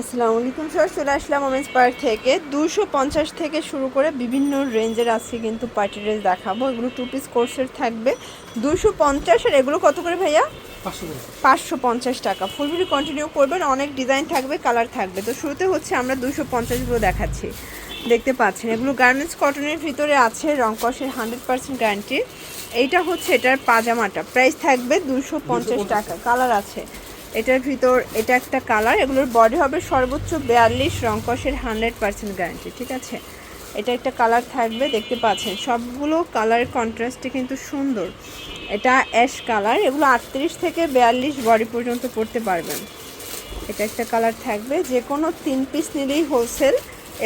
আসসালামু আলাইকুম স্যার। চলে আসলাম ওমেন্স পার্ক থেকে। দুশো পঞ্চাশ থেকে শুরু করে বিভিন্ন রেঞ্জের আজকে কিন্তু পার্টি ড্রেস দেখাবো। এগুলো টু পিস কোর্সের থাকবে। দুশো পঞ্চাশ আর এগুলো কত করে ভাইয়া? পাঁচশো পঞ্চাশ টাকা। ফুল ভিডিও কন্টিনিউ করবেন। অনেক ডিজাইন থাকবে কালার থাকবে। তো শুরুতে হচ্ছে আমরা দুশো পঞ্চাশগুলো দেখাচ্ছি। দেখতে পাচ্ছেন এগুলো গার্মেন্টস কটনের ভিতরে আছে রংকসের হান্ড্রেড পার্সেন্ট গ্যারান্টি এইটা হচ্ছে এটার পাজামাটা। প্রাইস থাকবে দুশো পঞ্চাশ টাকা। কালার আছে। এটার ভিতর, এটা একটা কালার এগুলোর বডি হবে সর্বোচ্চ বিয়াল্লিশ রংকসের হান্ড্রেড পার্সেন্ট গ্যারান্টি ঠিক আছে? এটা একটা কালার থাকবে, দেখতে পাচ্ছেন, সবগুলো কালারের কন্ট্রাস্টে কিন্তু সুন্দর। এটা অ্যাশ কালার এগুলো আটত্রিশ থেকে বিয়াল্লিশ বডি পর্যন্ত পড়তে পারবেন। এটা একটা কালার থাকবে, যে কোনো তিন পিস নিলেই হোলসেল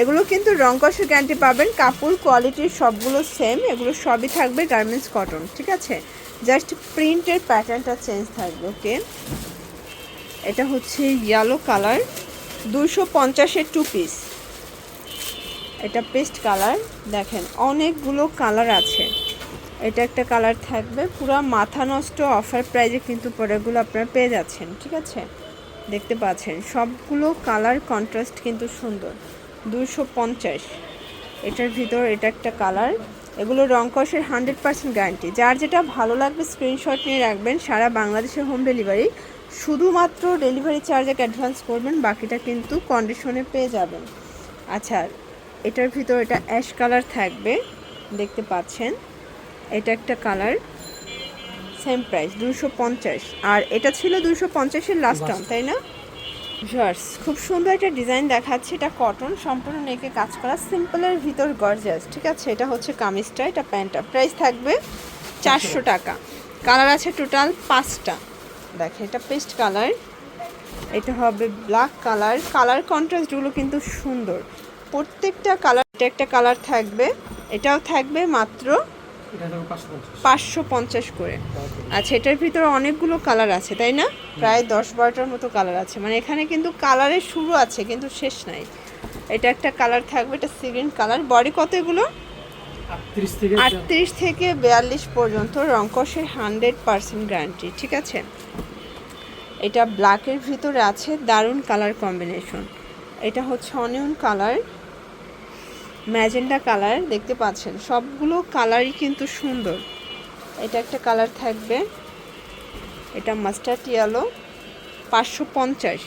এগুলো কিন্তু রংকসের গ্যারান্টি পাবেন, কাপড় কোয়ালিটির সবগুলো সেম এগুলো সবই থাকবে গার্মেন্টস কটন ঠিক আছে? জাস্ট প্রিন্টের প্যাটার্নটা চেঞ্জ থাকবে ওকে এটা হচ্ছে ইয়েলো কালার দুশো পঞ্চাশের টু পিস এটা পেস্ট কালার দেখেন, অনেকগুলো কালার আছে। এটা একটা কালার থাকবে, পুরো মাথা নষ্ট অফার প্রাইজে কিন্তু প্রোডাক্টগুলো আপনারা পেয়ে যাচ্ছেন, ঠিক আছে? দেখতে পাচ্ছেন, সবগুলো কালার কন্ট্রাস্ট কিন্তু সুন্দর দুশো পঞ্চাশ। এটার ভিতর এটা একটা কালার এগুলো রংকসের হান্ড্রেড পার্সেন্ট গ্যারান্টি যার যেটা ভালো লাগবে স্ক্রিনশট নিয়ে রাখবেন, সারা বাংলাদেশের হোম ডেলিভারি শুধুমাত্র ডেলিভারি চার্জ এক অ্যাডভান্স করবেন, বাকিটা কিন্তু কন্ডিশনে পেয়ে যাবেন। আচ্ছা এটার ভিতর এটা অ্যাশ কালার থাকবে, দেখতে পাচ্ছেন। এটা একটা কালার সেম প্রাইস দুশো পঞ্চাশ। আর এটা ছিল দুশো পঞ্চাশের লাস্ট টাইম তাই না? জার্স খুব সুন্দর একটা ডিজাইন দেখাচ্ছে। এটা কটন সম্পূর্ণ নেকে কাজ করা সিম্পলের ভিতর গর্জাস ঠিক আছে? এটা হচ্ছে কামিজটা, এটা প্যান্টটা প্রাইস থাকবে চারশো টাকা। কালার আছে টোটাল পাঁচটা। দেখে এটা পেস্ট কালার। এটা হবে ব্ল্যাক কালার। কালার কন্ট্রাস্টগুলো কিন্তু সুন্দর। প্রত্যেকটা কালার এটা একটা কালার থাকবে। এটাও থাকবে মাত্র পাঁচশো পঞ্চাশ। করে। আচ্ছা এটার ভিতরে অনেকগুলো কালার আছে তাই না? প্রায় দশ বারোটার মতো কালার আছে। মানে এখানে কিন্তু কালারের শুরু আছে কিন্তু শেষ নাই। এটা একটা কালার থাকবে এটা সিগ্রিন কালার। বডি কত এগুলো? আটত্রিশ থেকে বিয়াল্লিশ পর্যন্ত রংকসের হান্ড্রেড পার্সেন্ট গ্যারান্টি ঠিক আছে? এটা ব্ল্যাকের ভিতরে আছে, দারুণ কালার কম্বিনেশন এটা হচ্ছে অনিয়ন কালার ম্যাজেন্ডা কালার দেখতে পাচ্ছেন? সবগুলো কালারই কিন্তু সুন্দর। এটা একটা কালার থাকবে, এটা মাস্টার্ড ইয়েলো পাঁচশো পঞ্চাশ।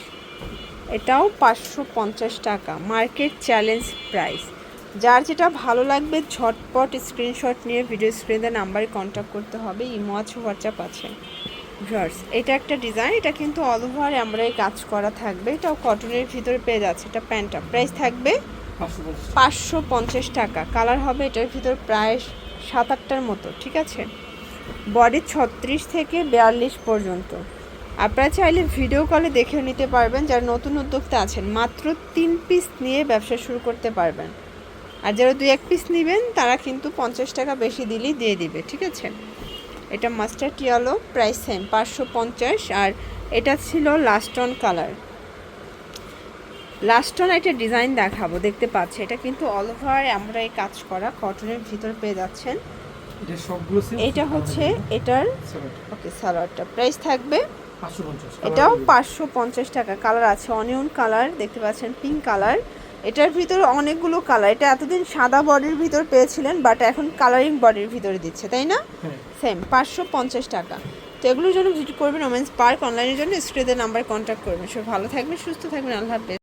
এটাও পাঁচশো পঞ্চাশ টাকা মার্কেট চ্যালেঞ্জ প্রাইস যার যেটা ভালো লাগবে, ঝটপট স্ক্রিনশট নিয়ে ভিডিও স্ক্রিনে নাম্বারে কন্ট্যাক্ট করতে হবে, ইমো আছে হোয়াটসঅ্যাপ আছে। ভিউয়ার্স, এটা একটা ডিজাইন, এটা কিন্তু অল ওভার আমরা কাজ করা থাকবে। এটাও কটনের ভিতরে পেয়ে যাচ্ছে, এটা প্যান্টটা। প্রাইস থাকবে পাঁচশো পঞ্চাশ টাকা। কালার হবে এটার ভিতর প্রায় সাত আটটার মতো, ঠিক আছে? বডি ছত্রিশ থেকে বিয়াল্লিশ পর্যন্ত। আপনারা চাইলে ভিডিও কলে দেখেও নিতে পারবেন, যারা নতুন উদ্যোক্তা আছেন, মাত্র তিন পিস নিয়ে ব্যবসা শুরু করতে পারবেন। আর যারা দুই এক পিস নেবেন, তারা কিন্তু পঞ্চাশ টাকা বেশি দিলেই দিয়ে দিবে, ঠিক আছে? এটা মাস্টার্ড ইয়েলো প্রাইস সেম পাঁচশো পঞ্চাশ আর এটা ছিল লাস্ট অন কালার লাস্টন একটা ডিজাইন দেখাবো দেখতে পাচ্ছি। এটা কিন্তু অল ওভার আমরা এই কাজ করা কটনের ভিতর পেয়ে যাচ্ছেন। এটা হচ্ছে এটার ওকে সালোয়ারটা। প্রাইস থাকবে এটাও পাঁচশো পঞ্চাশ টাকা। কালার আছে অনিয়ন কালার দেখতে পাচ্ছেন পিঙ্ক কালার এটার ভিতরে অনেকগুলো কালার এটা এতদিন সাদা বডির ভিতর পেয়েছিলেন বাট এখন কালারিং বডির ভিতরে দিচ্ছে তাই না? হ্যাঁ। সেম পাঁচশো পঞ্চাশ টাকা। তো এগুলোর জন্য ভিজিট করবেন ওমেন্স পার্ক অনলাইনের জন্য স্ক্রিনের নাম্বার কন্ট্যাক্ট করবেন। সব ভালো থাকবেন সুস্থ থাকবেন আল্লাহ হাফেজ।